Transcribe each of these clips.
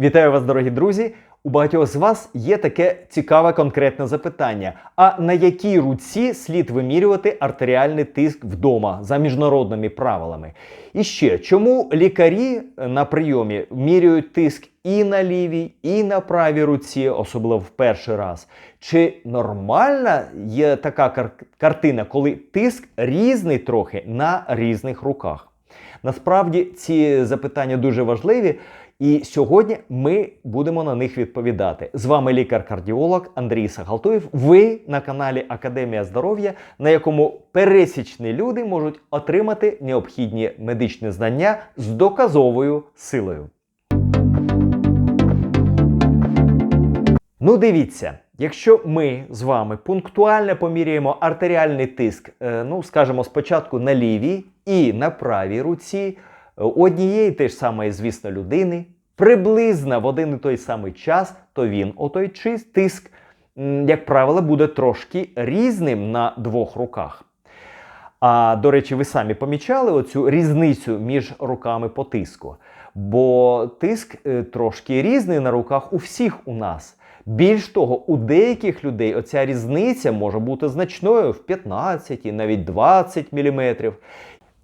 Вітаю вас, дорогі друзі! У багатьох з вас є таке цікаве конкретне запитання: а на якій руці слід вимірювати артеріальний тиск вдома за міжнародними правилами? І ще чому лікарі на прийомі міряють тиск і на лівій, і на правій руці, особливо в перший раз? Чи нормальна є така картина, коли тиск різний трохи на різних руках? Насправді ці запитання дуже важливі, і сьогодні ми будемо на них відповідати. З вами лікар-кардіолог Андрій Сагалтуєв. Ви на каналі Академія здоров'я, на якому пересічні люди можуть отримати необхідні медичні знання з доказовою силою. Ну, дивіться, якщо ми з вами пунктуально поміряємо артеріальний тиск, е, ну скажімо, спочатку на лівій і на правій руці е, однієї теж самої, звісно, людини, приблизно в один і той самий час, то він отой тиск, як правило, буде трошки різним на двох руках. А до речі, ви самі помічали оцю різницю між руками по тиску. Бо тиск е, трошки різний на руках у всіх у нас. Більш того, у деяких людей оця різниця може бути значною в 15 і навіть 20 мм.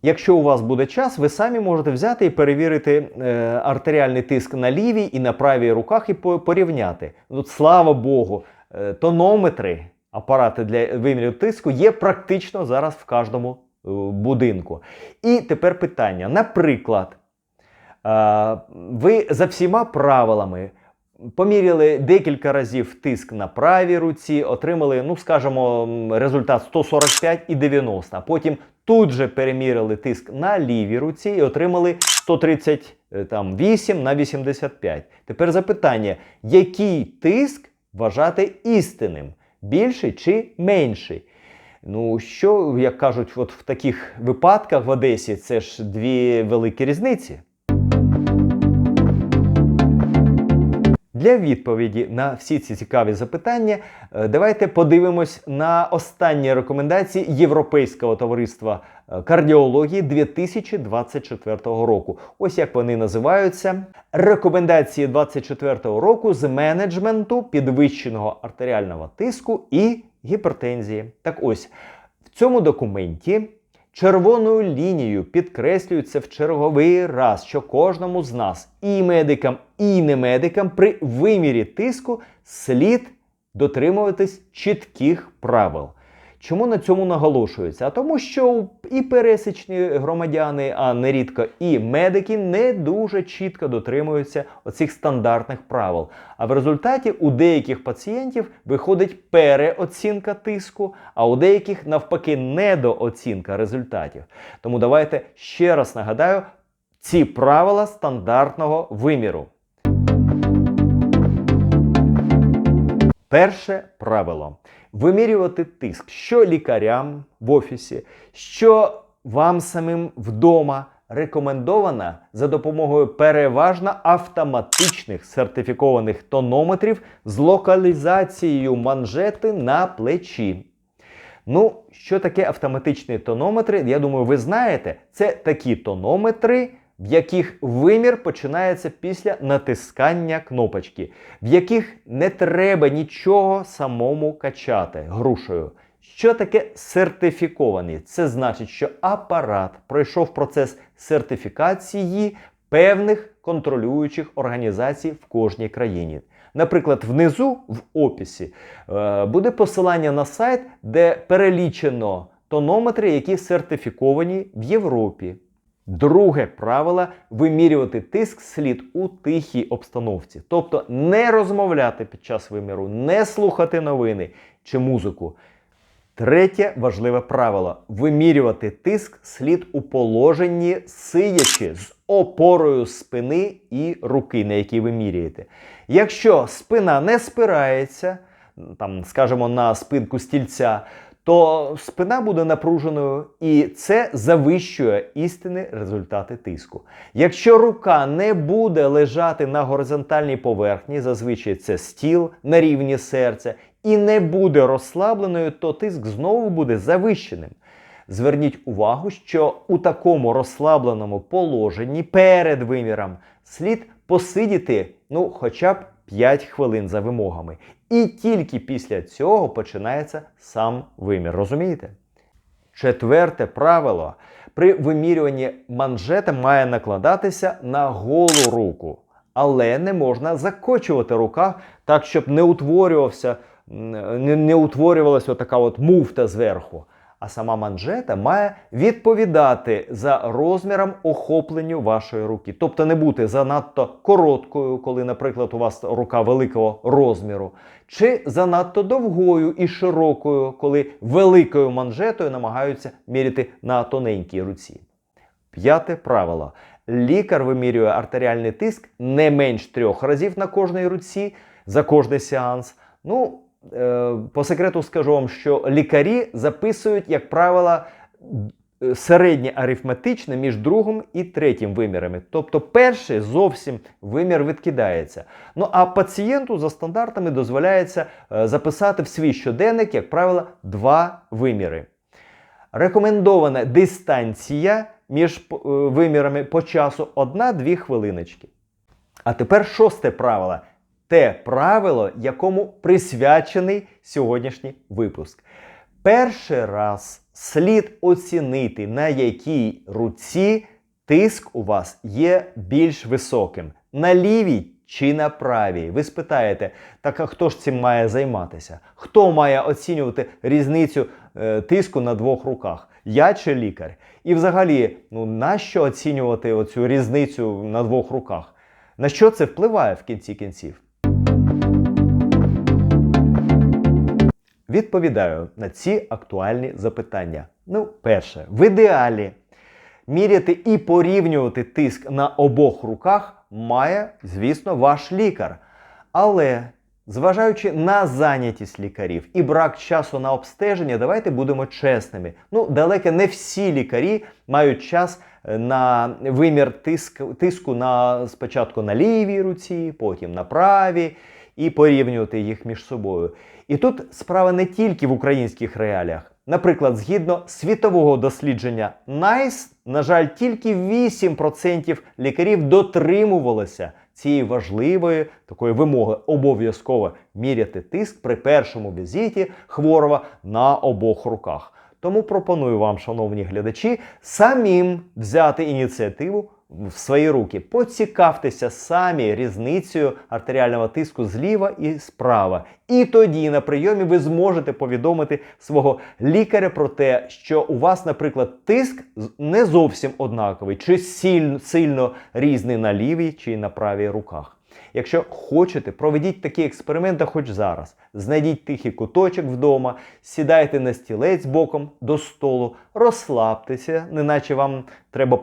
Якщо у вас буде час, ви самі можете взяти і перевірити е, артеріальний тиск на лівій і на правій руках і порівняти. Ну, слава Богу, е, тонометри, апарати для вимірів тиску є практично зараз в кожному е, будинку. І тепер питання: наприклад, е, ви за всіма правилами поміряли декілька разів тиск на правій руці, отримали, ну скажімо, результат 145 і 90. А потім тут же перемірили тиск на лівій руці і отримали 138 на 85. Тепер запитання: який тиск вважати істинним? Більший чи менший? Ну, що, як кажуть, от в таких випадках в Одесі це ж дві великі різниці. Для відповіді на всі ці цікаві запитання е, давайте подивимось на останні рекомендації Європейського товариства е, кардіології 2024 року. Ось як вони називаються. Рекомендації 2024 року з менеджменту підвищеного артеріального тиску і гіпертензії. Так ось в цьому документі червоною лінією підкреслюється в черговий раз, що кожному з нас, і медикам, і немедикам, при вимірі тиску слід дотримуватись чітких правил. Чому на цьому наголошується? А тому, що і пересічні громадяни, а нерідко і медики не дуже чітко дотримуються оцих стандартних правил. А в результаті у деяких пацієнтів виходить переоцінка тиску, а у деяких навпаки недооцінка результатів. Тому давайте ще раз нагадаю ці правила стандартного виміру. Перше правило вимірювати тиск, що лікарям в офісі, що вам самим вдома рекомендовано за допомогою переважно автоматичних сертифікованих тонометрів з локалізацією манжети на плечі. Ну, що таке автоматичні тонометри? Я думаю, ви знаєте, це такі тонометри, в яких вимір починається після натискання кнопочки, в яких не треба нічого самому качати грушею. Що таке сертифікований? Це значить, що апарат пройшов процес сертифікації певних контролюючих організацій в кожній країні. Наприклад, внизу в описі е, буде посилання на сайт, де перелічено тонометри, які сертифіковані в Європі. Друге правило вимірювати тиск слід у тихій обстановці, тобто не розмовляти під час виміру, не слухати новини чи музику. Третє важливе правило вимірювати тиск слід у положенні сидячи з опорою спини і руки, на якій ви міряєте. Якщо спина не спирається, там, скажімо, на спинку стільця, то спина буде напруженою, і це завищує істинні результати тиску. Якщо рука не буде лежати на горизонтальній поверхні, зазвичай це стіл на рівні серця, і не буде розслабленою, то тиск знову буде завищеним. Зверніть увагу, що у такому розслабленому положенні перед виміром слід посидіти ну, хоча б 5 хвилин за вимогами. І тільки після цього починається сам вимір. Розумієте? Четверте правило. При вимірюванні манжета має накладатися на голу руку. Але не можна закочувати рука так, щоб не утворювався, не, не утворювалася така от муфта зверху. А сама манжета має відповідати за розміром охопленню вашої руки. Тобто не бути занадто короткою, коли, наприклад, у вас рука великого розміру, чи занадто довгою і широкою, коли великою манжетою намагаються міряти на тоненькій руці. П'яте правило. Лікар вимірює артеріальний тиск не менш трьох разів на кожній руці за кожний сеанс. Ну, по секрету скажу вам, що лікарі записують, як правило, е, середнє арифметичне між другим і третім вимірами. Тобто перший зовсім вимір відкидається. Ну а пацієнту за стандартами дозволяється е, записати в свій щоденник, як правило, два виміри. Рекомендована дистанція між е, вимірами по часу 1-2 хвилиночки. А тепер шосте правило. Те правило, якому присвячений сьогоднішній випуск. Перший раз слід оцінити, на якій руці тиск у вас є більш високим. На лівій чи на правій. Ви спитаєте, так а хто ж цим має займатися? Хто має оцінювати різницю е, тиску на двох руках? Я чи лікар? І взагалі, ну нащо оцінювати оцю різницю на двох руках? На що це впливає в кінці кінців? Відповідаю на ці актуальні запитання. Ну, перше, в ідеалі міряти і порівнювати тиск на обох руках має, звісно, ваш лікар. Але, зважаючи на зайнятість лікарів і брак часу на обстеження, давайте будемо чесними. Ну, далеко не всі лікарі мають час е, на вимір тиск, тиску на спочатку на лівій руці, потім на правій, і порівнювати їх між собою. І тут справа не тільки в українських реаліях. Наприклад, згідно світового дослідження NICE, на жаль, тільки 8% лікарів дотримувалися цієї важливої такої вимоги обов'язково міряти тиск при першому візиті хворого на обох руках. Тому пропоную вам, шановні глядачі, самим взяти ініціативу в свої руки. Поцікавтеся самі різницею артеріального тиску зліва і справа. І тоді на прийомі ви зможете повідомити свого лікаря про те, що у вас, наприклад, тиск не зовсім однаковий, чи сильно, сильно різний на лівій чи на правій руках. Якщо хочете, проведіть такі експерименти хоч зараз. Знайдіть тихий куточок вдома, сідайте на стілець боком до столу, розслабтеся, неначе вам треба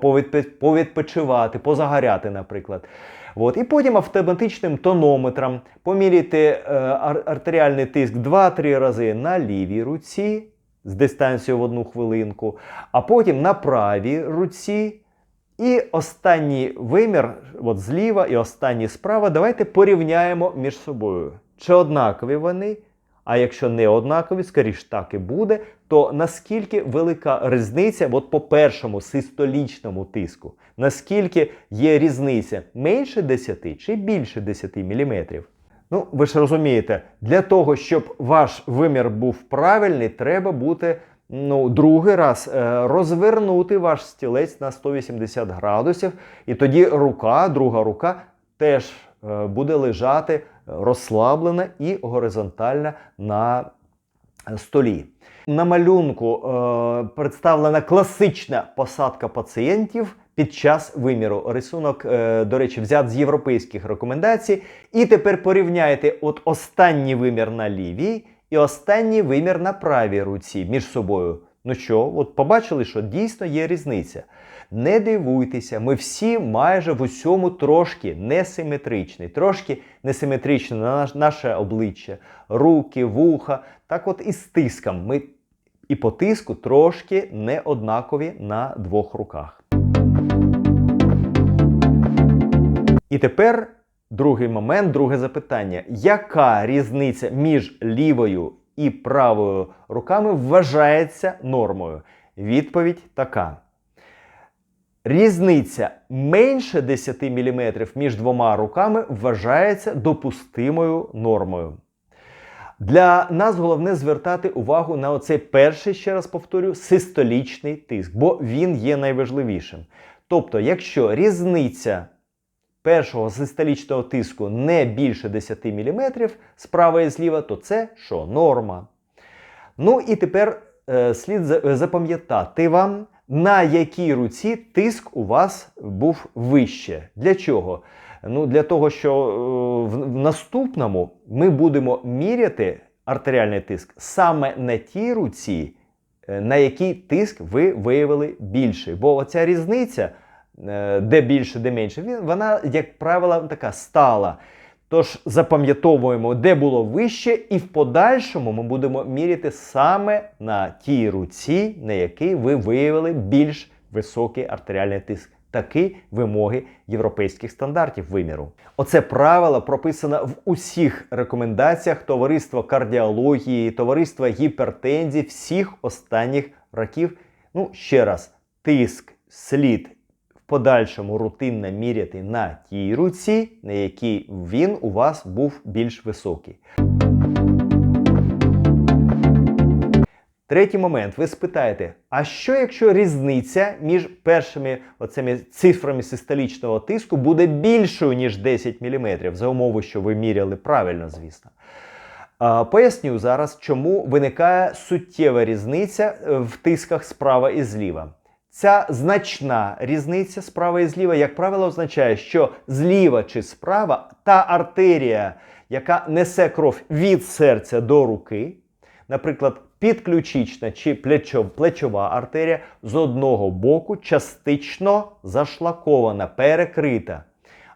повідпочивати, позагоряти, наприклад. От. І потім автоматичним тонометром поміряйте е, ар артеріальний тиск 2-3 рази на лівій руці з дистанцією в одну хвилинку, а потім на правій руці. І останній вимір, от зліва і останній справа, давайте порівняємо між собою. Чи однакові вони? А якщо не однакові, скоріш так і буде, то наскільки велика різниця от по першому систолічному тиску? Наскільки є різниця менше 10 чи більше 10 мм? Ну, ви ж розумієте, для того, щоб ваш вимір був правильний, треба бути ну, другий раз е, розвернути ваш стілець на 180 градусів, і тоді рука, друга рука теж е, буде лежати розслаблена і горизонтальна на столі. На малюнку е, представлена класична посадка пацієнтів під час виміру. Рисунок, е, до речі, взят з європейських рекомендацій. І тепер порівняйте от останній вимір на лівій і останній вимір на правій руці між собою. Ну що, от побачили, що дійсно є різниця. Не дивуйтеся, ми всі майже в усьому трошки несиметричні, трошки несиметричне на наше обличчя, руки, вуха. Так от і з тиском. Ми і по тиску трошки не однакові на двох руках. І тепер другий момент, друге запитання. Яка різниця між лівою і правою руками вважається нормою? Відповідь така. Різниця менше 10 мм між двома руками вважається допустимою нормою. Для нас головне звертати увагу на оцей перший, ще раз повторю, систолічний тиск, бо він є найважливішим. Тобто, якщо різниця першого систолічного тиску не більше 10 мм справа і зліва, то це що? Норма. Ну і тепер е, слід запам'ятати вам, на якій руці тиск у вас був вище. Для чого? Ну, для того, що е, в, в наступному ми будемо міряти артеріальний тиск саме на тій руці, е, на якій тиск ви виявили більший. Бо оця різниця, е, де більше, де менше, вона, як правило, така стала. Тож запам'ятовуємо, де було вище, і в подальшому ми будемо міряти саме на тій руці, на якій ви виявили більш високий артеріальний тиск. Такі вимоги європейських стандартів виміру. Оце правило прописано в усіх рекомендаціях товариства кардіології, товариства гіпертензії всіх останніх років. Ну, ще раз, тиск слід подальшому рутинно міряти на тій руці, на якій він у вас був більш високий. Третій момент. Ви спитаєте, а що якщо різниця між першими оцими цифрами систолічного тиску буде більшою, ніж 10 мм, за умови, що ви міряли правильно, звісно. Поясню зараз, чому виникає суттєва різниця е, в тисках справа і зліва. Ця значна різниця справа і зліва, як правило, означає, що зліва чи справа та артерія, яка несе кров від серця до руки, наприклад, підключична чи плечова артерія з одного боку частично зашлакована, перекрита.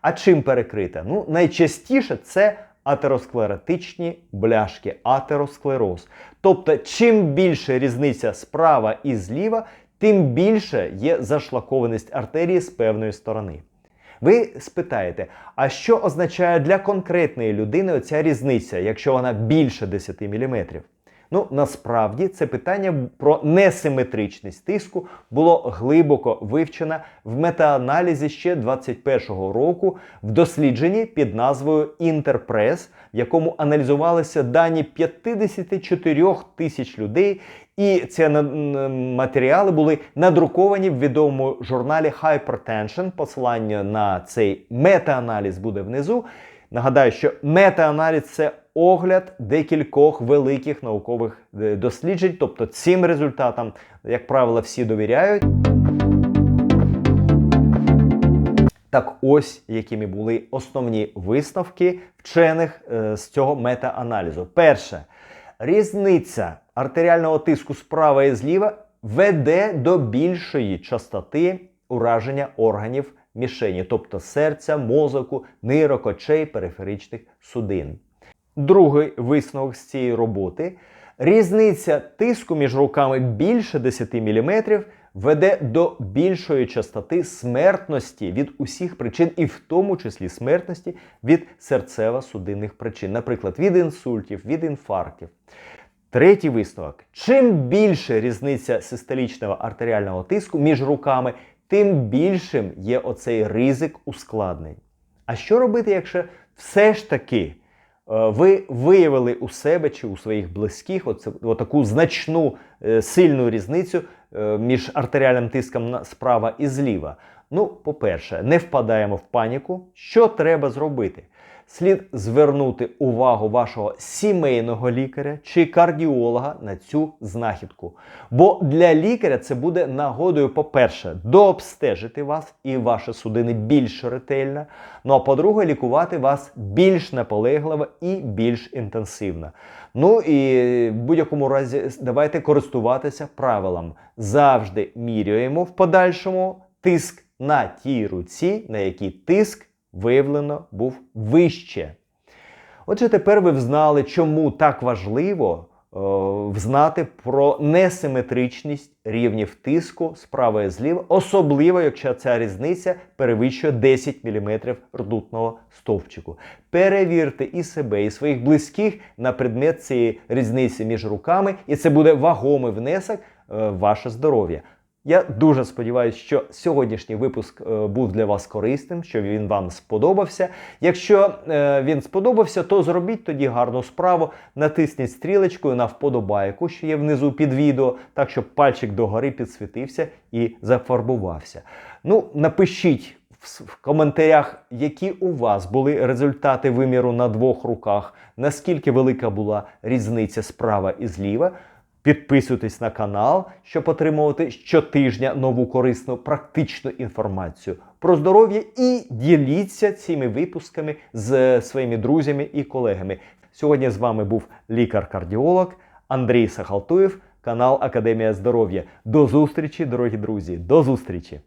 А чим перекрита? Ну, найчастіше це атеросклеротичні бляшки, атеросклероз. Тобто, чим більше різниця справа і зліва, тим більше є зашлакованість артерії з певної сторони. Ви спитаєте, а що означає для конкретної людини оця різниця, якщо вона більше 10 мм? Ну, насправді це питання про несиметричність тиску було глибоко вивчено в метааналізі ще 21-го року в дослідженні під назвою Інтерпрес, в якому аналізувалися дані 54 тисяч людей, і ці матеріали були надруковані в відомому журналі Hypertension. Посилання на цей метааналіз буде внизу. Нагадаю, що метааналіз це огляд декількох великих наукових е, досліджень, тобто цим результатам, як правило, всі довіряють. Так ось якими були основні висновки вчених е, з цього метааналізу. Перше, різниця артеріального тиску справа і зліва веде до більшої частоти ураження органів мішені, тобто серця, мозоку, нирок, очей, периферичних судин. Другий висновок з цієї роботи. Різниця тиску між руками більше 10 мм веде до більшої частоти смертності від усіх причин, і в тому числі смертності від серцево-судинних причин, наприклад, від інсультів, від інфарктів. Третій висновок: чим більше різниця систолічного артеріального тиску між руками, тим більшим є оцей ризик ускладнень. А що робити, якщо все ж таки е, ви виявили у себе чи у своїх близьких оце, отаку значну е, сильну різницю е, між артеріальним тиском справа і зліва? Ну, по-перше, не впадаємо в паніку. Що треба зробити? Слід звернути увагу вашого сімейного лікаря чи кардіолога на цю знахідку. Бо для лікаря це буде нагодою, по-перше, дообстежити вас і ваші судини більш ретельно. Ну а по-друге, лікувати вас більш наполегливо і більш інтенсивно. Ну і в будь-якому разі давайте користуватися правилом. Завжди міряємо в подальшому тиск на тій руці, на якій тиск виявлено був вище. Отже, тепер ви взнали, чому так важливо е, взнати про несиметричність рівнів тиску справа і зліва, особливо якщо ця різниця перевищує 10 мм ртутного стовпчику. Перевірте і себе, і своїх близьких на предмет цієї різниці між руками, і це буде вагомий внесок е, в ваше здоров'я. Я дуже сподіваюся, що сьогоднішній випуск е, був для вас корисним, що він вам сподобався. Якщо е, він сподобався, то зробіть тоді гарну справу. Натисніть стрілочкою на вподобайку, що є внизу під відео, так щоб пальчик догори підсвітився і зафарбувався. Ну, напишіть в коментарях, які у вас були результати виміру на двох руках, наскільки велика була різниця справа і зліва. Підписуйтесь на канал, щоб отримувати щотижня нову корисну практичну інформацію про здоров'я і діліться цими випусками з своїми друзями і колегами. Сьогодні з вами був лікар-кардіолог Андрій Сахалтуєв, канал Академія здоров'я. До зустрічі, дорогі друзі, до зустрічі!